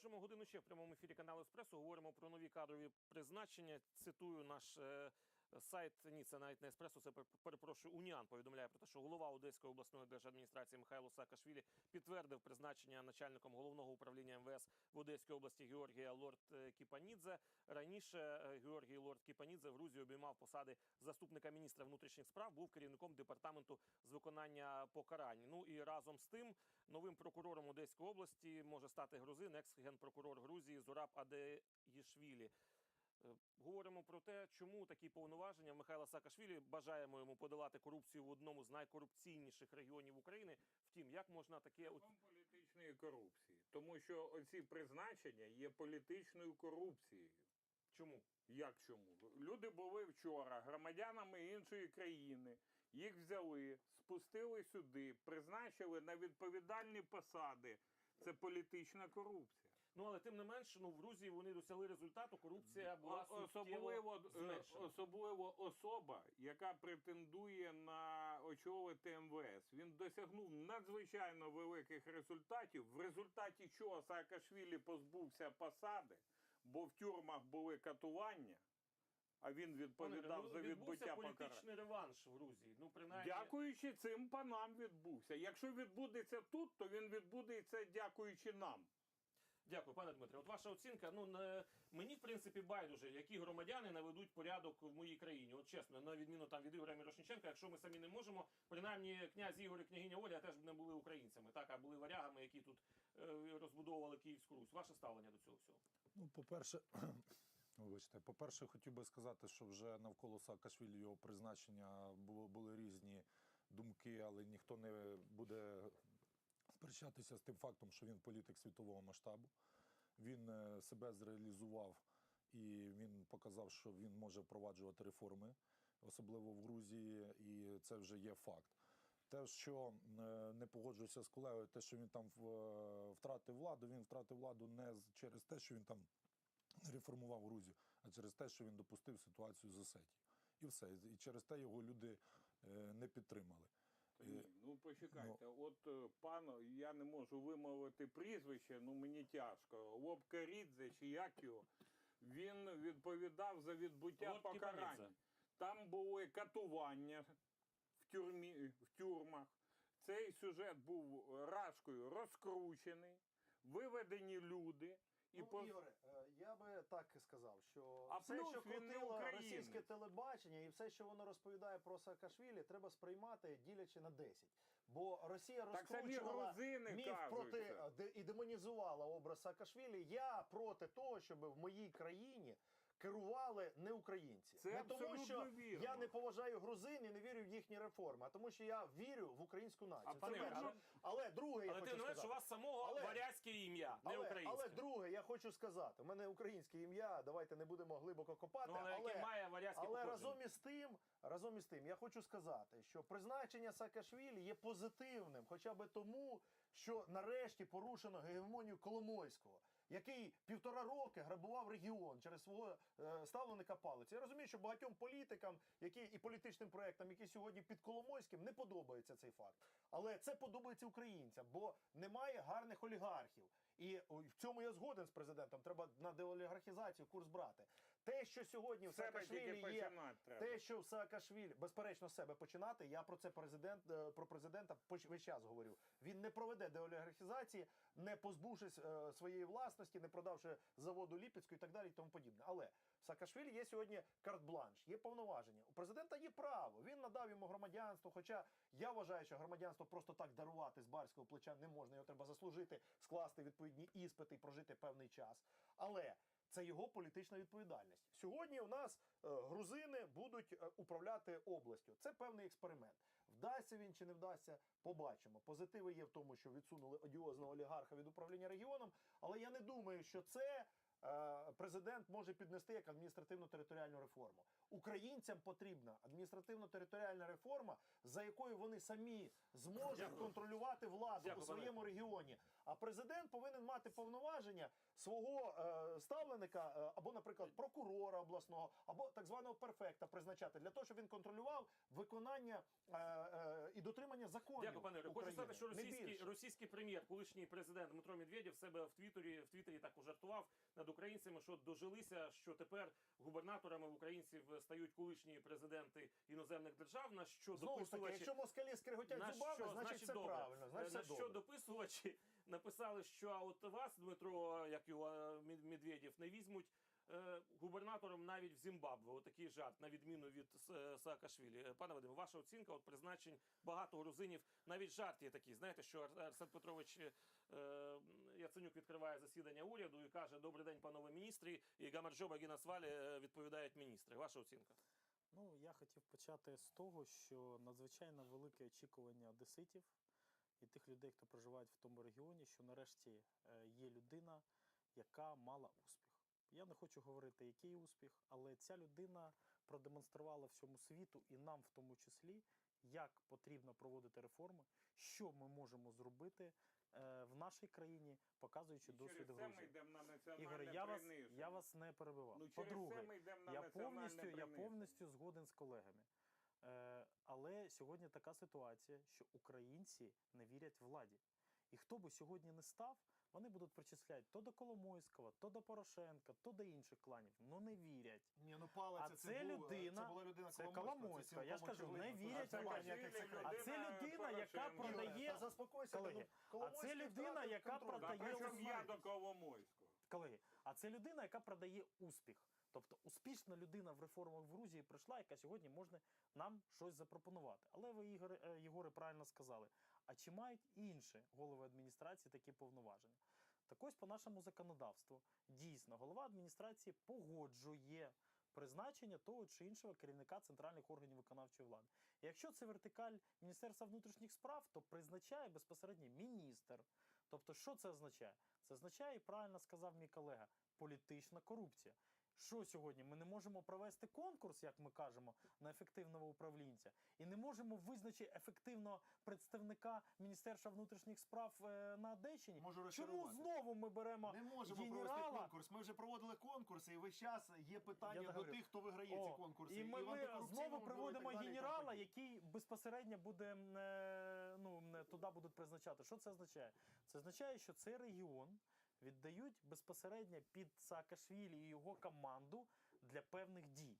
Продовжуємо годину ще в прямому ефірі каналу Еспресо. Говоримо про нові кадрові призначення. Цитую наш е, сайт. Ні, це навіть не еспресо. Це перепрошую. Уніан повідомляє про те, що голова Одеської обласної держадміністрації Михайло Саакашвілі підтвердив призначення начальником головного управління МВС в Одеській області Георгія Лорд е, Кіпанідзе. Раніше е, Георгій Лорд Кіпанідзе в Грузії обіймав посади заступника міністра внутрішніх справ, був керівником департаменту з виконання покарань. Ну і разом з тим новим прокурором Одеської області може стати грузин, екс-генпрокурор Грузії Зураб Адеїшвілі. Е, Говоримо про те, чому такі повноваження Михайла Саакашвілі бажаємо йому подолати корупцію в одному з найкорупційніших регіонів України. Втім, як можна таке політичної корупції, тому що оці призначення є політичною корупцією. чому? Як чому? Люди були вчора громадянами іншої країни, їх взяли, спустили сюди, призначили на відповідальні посади. Це політична корупція. Ну але тим не менш, ну в Грузії вони досягли результату. Корупція була особливо, е, зменшена. особливо особа, яка претендує на очолити МВС. Він досягнув надзвичайно великих результатів, в результаті чого Саакашвілі позбувся посади, бо в тюрмах були катування, а він відповідав Юрію, за ну, відбуття покарання. політичний реванш в Грузії. Ну принаймні, Дякуючи цим панам відбувся. Якщо відбудеться тут, то він відбудеться дякуючи нам. Дякую, пане Дмитре. От ваша оцінка. Ну не мені в принципі байдуже, які громадяни наведуть порядок в моїй країні. От чесно, на відміну там від Ігоря Мірошниченка, якщо ми самі не можемо, принаймні князь Ігор і княгиня Оля теж не були українцями, так а були варягами, які тут е, розбудовували Київську Русь. Ваше ставлення до цього всього? Ну, по-перше, вибачте, по-перше, хотів би сказати, що вже навколо Саакашвілі його призначення було, були різні думки, але ніхто не буде сперечатися з тим фактом, що він політик світового масштабу. Він е, себе зреалізував і він показав, що він може впроваджувати реформи, особливо в Грузії, і це вже є факт. Те, що е, не погоджуюся з колегою, те, що він там е, втратив владу, він втратив владу не через те, що він там реформував Грузію, а через те, що він допустив ситуацію з Осетією. І все. І через те його люди не підтримали. Ні, ну почекайте, от е, пан, я не можу вимовити прізвище, ну мені тяжко. Лобкарідзе чи як його, він відповідав за відбуття Лоб покарань. Там були катування в, тюрмі, в тюрмах. Цей сюжет був рашкою розкручений, виведені люди. І ну, по... Ігоре, е, я би так і сказав, що А все, що крутило російське телебачення, і все, що воно розповідає про Саакашвілі, треба сприймати ділячи на 10. Бо Росія розкручувала міф кажуть проти і демонізувала образ Саакашвілі. Я проти того, щоб в моїй країні. Керували не українці, Це не тому, що вірно. я не поважаю грузин і не вірю в їхні реформи, а тому, що я вірю в українську націю. А, Це пане перше. Але друге, я Але хочу не менш, у вас самого Але- варязьке ім'я, не але, українське. але друге, я хочу сказати, у мене українське ім'я, давайте не будемо глибоко копати. Ну, але яке має варязьке але разом із тим, разом із тим, я хочу сказати, що призначення Саакашвілі є позитивним, хоча б тому, що нарешті порушено гегемонію Коломойського. Який півтора роки грабував регіон через свого е, ставленика палиці. Я розумію, що багатьом політикам, які і політичним проектам, які сьогодні під Коломойським, не подобається цей факт. Але це подобається українцям, бо немає гарних олігархів. І в цьому я згоден з президентом. Треба на деолігархізацію курс брати. Те, що сьогодні в Саакашвілі є, треба. те, що в Саакашвілі, безперечно, з себе починати. Я про це президент е, про президента весь час говорю. Він не проведе деолігархізації, не позбувшись е, своєї власності, не продавши заводу Ліпецьку і так далі, і тому подібне. Але в Саакашвілі є сьогодні карт-бланш, є повноваження. У президента є право. Він надав йому громадянство. Хоча я вважаю, що громадянство просто так дарувати з барського плеча не можна. Його треба заслужити, скласти відповідні іспити і прожити певний час. Але це його політична відповідальність. Сьогодні у нас е, грузини будуть е, управляти областю. Це певний експеримент. Вдасться він чи не вдасться, побачимо. Позитиви є в тому, що відсунули одіозного олігарха від управління регіоном. Але я не думаю, що це президент може піднести як адміністративно-територіальну реформу. Українцям потрібна адміністративно-територіальна реформа, за якою вони самі зможуть Дякую. контролювати владу Дякую, у своєму регіоні. А президент повинен мати повноваження свого е, ставленика е, або, наприклад, прокурора обласного, або так званого перфекта призначати для того, щоб він контролював виконання е, е, і дотримання законів. Дякую, пане Юрію. Хочу сказати, що російський, російський прем'єр, колишній президент Дмитро Медведєв себе в Твіттері, в Твіттері так жартував над українцями, що дожилися, що тепер губернаторами українців стають колишні президенти іноземних держав. На що Знову ж таки, якщо москалі скриготять зубами, що, значить все добре. правильно. Значить, на все що добре. дописувачі написали, що а от вас, Дмитро, як його е, Медведєв, не візьмуть. Е, Губернатором навіть в Зімбабве, отакий жарт, на відміну від Саакашвілі. Е, Пане Вадиме, ваша оцінка от призначень багато грузинів, навіть жарт є такий. Знаєте, що Арсен Петрович е, Яценюк відкриває засідання уряду і каже: Добрий день, панове міністрі, і Гамарджоба Гінасвалі е, відповідають міністри. Ваша оцінка? Ну, я хотів почати з того, що надзвичайно велике очікування одеситів і тих людей, хто проживають в тому регіоні, що нарешті е, є людина, яка мала успіх. Я не хочу говорити, який успіх, але ця людина продемонструвала всьому світу і нам в тому числі, як потрібно проводити реформи, що ми можемо зробити е, в нашій країні, показуючи І досвід через це ми йдемо на національне Ігор, я вас, я вас не перебивав. Ну, По-друге, я повністю, я повністю згоден з колегами. Е, але сьогодні така ситуація, що українці не вірять владі. І хто би сьогодні не став, вони будуть причисляти то до Коломойського, то до Порошенка, то до інших кланів. Ну не вірять. Ні, ну палиця, А це був, людина- це була людина це Коломойська. Я ж кажу, не вірять Це владі. А це людина, яка продає- заспокойся, Колеги, а це людина, яка продає я до Коломойського. Колеги, а це людина, яка продає успіх. Тобто успішна людина в реформах в Грузії прийшла, яка сьогодні може нам щось запропонувати. Але ви, Ігор, е, Єгоре, правильно сказали. А чи мають інші голови адміністрації такі повноваження? Так ось по нашому законодавству дійсно голова адміністрації погоджує призначення того чи іншого керівника центральних органів виконавчої влади. Якщо це вертикаль Міністерства внутрішніх справ, то призначає безпосередньо міністр. Тобто, що це означає? Це означає, і правильно сказав мій колега, політична корупція. Що сьогодні? Ми не можемо провести конкурс, як ми кажемо, на ефективного управлінця, і не можемо визначити ефективного представника Міністерства внутрішніх справ е, на Одещині. Можу Чому знову ми беремо Не можемо провести конкурс. Ми вже проводили конкурси, і весь час є питання Я до говорю. тих, хто виграє О, ці конкурси. І ми, в ми знову і приводимо і тому генерала, який безпосередньо буде е, ну, туди будуть призначати. Що це означає? Це означає, що цей регіон віддають безпосередньо під Саакашвілі і його команду для певних дій.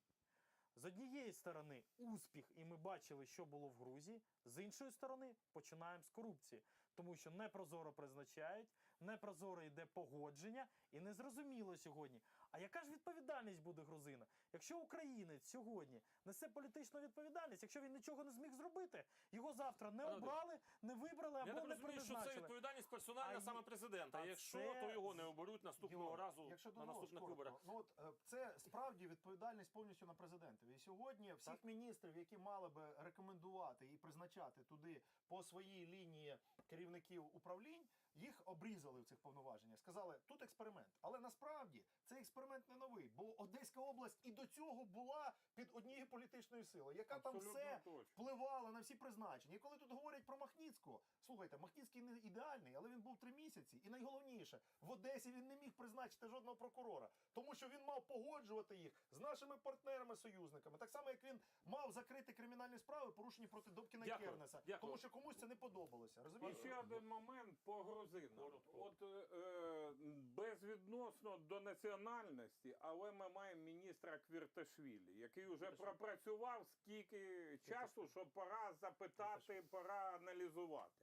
З однієї сторони успіх, і ми бачили, що було в Грузії. З іншої сторони, починаємо з корупції, тому що непрозоро призначають, непрозоро йде погодження, і незрозуміло сьогодні. А яка ж відповідальність буде грузина? Якщо українець сьогодні несе політичну відповідальність, якщо він нічого не зміг зробити, його завтра не обрали, не вибрали або так не розумію, що це відповідальність персональна А саме президента. а Якщо це то його не оберуть наступного Єгор, разу якщо на наступних виборах. Ну от е, це справді відповідальність повністю на президентові. І сьогодні всіх Так. міністрів, які мали би рекомендувати і призначати туди по своїй лінії керівників управлінь, їх обрізали в цих повноваженнях. Сказали, тут експеримент. Але насправді цей експеримент не новий, бо Одеська область і до цього була під однією політичною силою, яка там все точно. впливала на всі призначення. І коли тут говорять про Махніцького, слухайте, Махніцький не ідеальний, але він був три місяці. І найголовніше, в Одесі він не міг призначити жодного прокурора, тому що він мав погоджувати їх з нашими партнерами-союзниками. Так само, як він мав закрити кримінальні справи, порушені проти Добкіна і Кернеса, тому що комусь це не подобалося. І ще один момент по Коротко. От е, безвідносно до національності, але ми маємо міністра Квірташвілі, який вже пропрацював скільки часу, що пора запитати, пора аналізувати.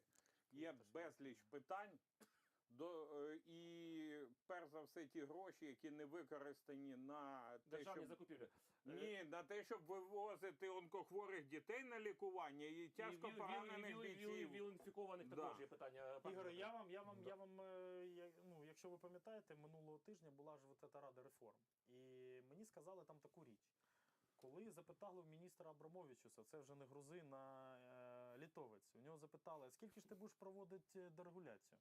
Є безліч питань. До, е, і перш за все ті гроші, які не використані на те, Державні щоб закупівлі. ні, на те, щоб вивозити онкохворих дітей на лікування і тяжко поранених бійців. віл-інфікованих Да. також є питання. Дмитре. я вам, я вам, Да. я вам, е, я, ну, якщо ви пам'ятаєте, минулого тижня була ж от ця рада реформ. І мені сказали там таку річ. Коли запитали в міністра Абрамовичуса, це вже не грузин, а е, літовець, у нього запитали, скільки ж ти будеш проводити дерегуляцію?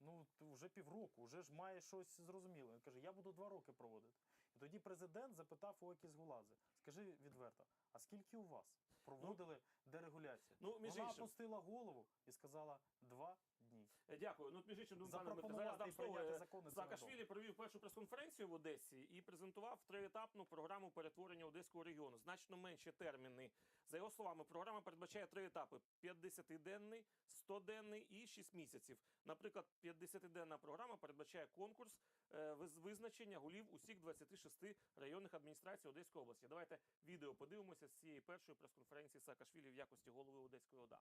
Ну т- вже півроку, вже ж має щось зрозуміло. Він каже, я буду два роки проводити. І тоді президент запитав у Екіс Гуладзе, скажи відверто, а скільки у вас проводили дерегуляцію? Ну, між Вона іншим. опустила голову і сказала два дні. Е, Дякую. Ну, між іншим, Дмитрович, зараз дам слово. Е, закони Саакашвілі провів першу прес-конференцію в Одесі і презентував триетапну програму перетворення Одеського регіону. Значно менші терміни. За його словами, програма передбачає три етапи: 50-денний, 100-денний і 6 місяців. Наприклад, 50-денна програма передбачає конкурс е, виз- визначення голів усіх 26 районних адміністрацій Одеської області. Давайте відео подивимося з цієї першої прес-конференції Саакашвілі в якості голови Одеської ОДА.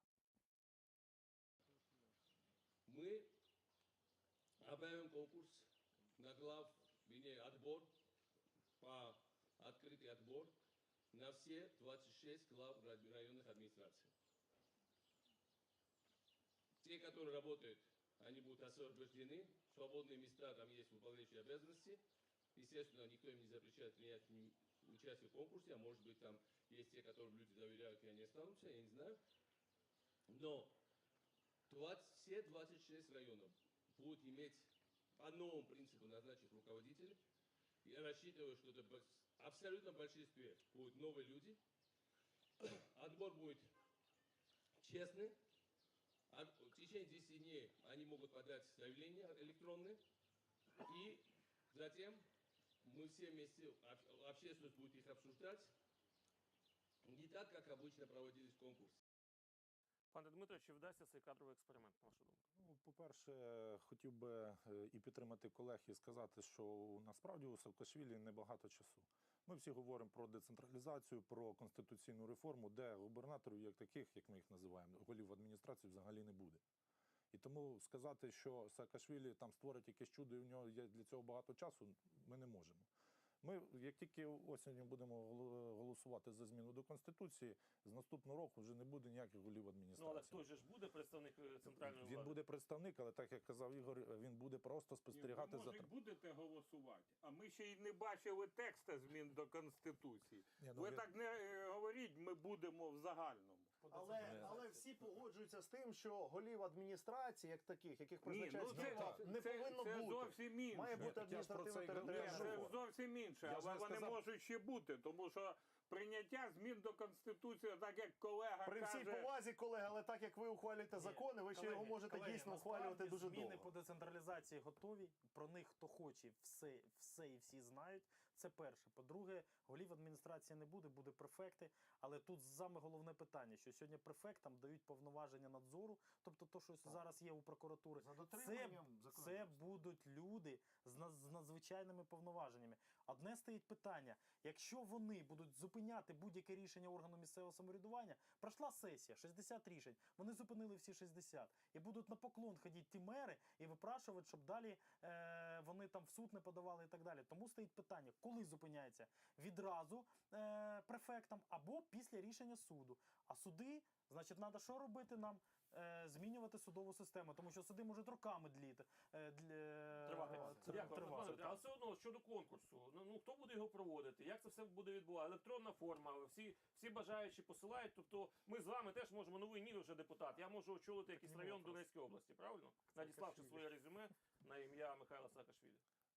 Мы объявим конкурс на глав, вернее, отбор, по открытый отбор на все 26 глав ра- районных администраций. Те, которые работают, они будут освобождены, свободные места, там есть выполняющие обязанности. Естественно, никто им не запрещает принять участие в конкурсе, а может быть там есть те, которым люди доверяют, и они останутся, я не знаю. Но 20, все 26 районов будут иметь по новому принципу назначить руководителей. Я рассчитываю, что это в абсолютно большинстве будут новые люди. Отбор будет честный. От- В течение 10 дней они могут подать заявление электронное. И затем мы все вместе, об- общественность будет их обсуждать. Не так, как обычно проводились конкурсы. Пане Дмитро, чи вдасться цей кадровий експеримент, на вашу думку? Ну, по-перше, хотів би е, і підтримати колег і сказати, що насправді у Саакашвілі небагато часу. Ми всі говоримо про децентралізацію, про конституційну реформу, де губернаторів, як таких, як ми їх називаємо, голів адміністрації взагалі не буде. І тому сказати, що Саакашвілі там створить якесь чудо, і в нього є для цього багато часу, ми не можемо. Ми, як тільки осінню будемо голо- голосувати за зміну до Конституції, з наступного року вже не буде ніяких голів Ну, адміністрації. але хтось же ж буде представник е, центральної Він буде представник, але так як казав Ігор, він буде просто спостерігати ви, за може, будете голосувати, а ми ще й не бачили текста змін до Конституції. Ні, ну, ви він- так не е, говоріть, ми будемо в загальному. Але, але всі погоджуються з тим, що голів адміністрації, як таких, яких Ні, ну це, це, не це, повинно це бути. зовсім інше. Має бути це адміністративно-територіальна говорю. Це зовсім інше, Я ж але не вони сказав- можуть ще бути, тому що прийняття змін до Конституції, так як колега При всій каже, повазі, колеги, але так як ви ухвалюєте закони, ви ще Колеги, його можете колеги, дійсно насправді ухвалювати дуже зміни довго. по децентралізації готові. Про них хто хоче, все, все і всі знають. Це перше. По-друге, голів адміністрації не буде, буде префекти. Але тут саме головне питання, що сьогодні префектам дають повноваження надзору, тобто то, що зараз є у прокуратури. За Це, це будуть люди з, з надзвичайними повноваженнями. Одне стоїть питання: якщо вони будуть зупиняти будь-яке рішення органу місцевого самоврядування, пройшла сесія, 60 рішень, вони зупинили всі 60. І будуть на поклон ходити ті мери і випрашувати, щоб далі е, вони там в суд не подавали і так далі. Тому стоїть питання, коли зупиняється відразу е, префектам або після рішення суду. А суди, значить, треба що робити нам? Е, змінювати судову систему, тому що суди можуть роками дліти. Е, для, Тривати. е, тривати, так. Але все одно щодо конкурсу. Ну, ну хто буде його проводити? Як це все буде відбуватися? Електронна форма, всі, всі бажаючі посилають. Тобто ми з вами теж можемо новий ні, вже депутат. Я можу очолити якийсь район. Донецької області, правильно? Надіславши своє резюме на ім'я Михайла Саакашвілі.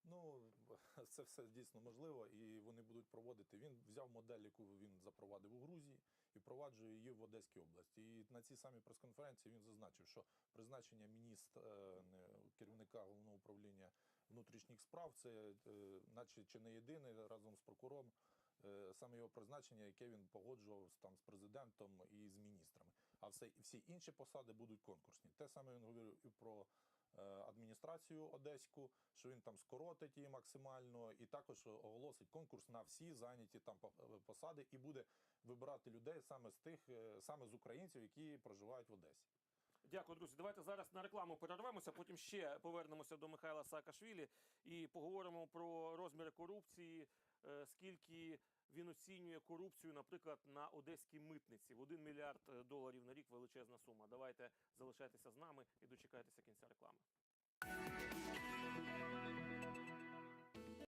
Ну це все дійсно можливо, і вони будуть проводити. Він взяв модель, яку він запровадив у Грузії, і впроваджує її в Одеській області. І на цій самій прес-конференції він зазначив, що призначення міністра не, керівника головного управління внутрішніх справ це, е, наче чи не єдине разом з прокурором. е, Саме його призначення, яке він погоджував там з президентом і з міністрами. А все всі інші посади будуть конкурсні. Те саме він говорив і про е, адміністрацію одеську, що він там скоротить її максимально, і також оголосить конкурс на всі зайняті там е, посади, і буде вибирати людей саме з тих, е, саме з українців, які проживають в Одесі. Дякую, друзі. Давайте зараз на рекламу перервемося. Потім ще повернемося до Михайла Саакашвілі і поговоримо про розміри корупції, е, скільки він оцінює корупцію, наприклад, на одеській митниці в 1 мільярд е, доларів на рік величезна сума. Давайте залишайтеся з нами і дочекайтеся кінця реклами.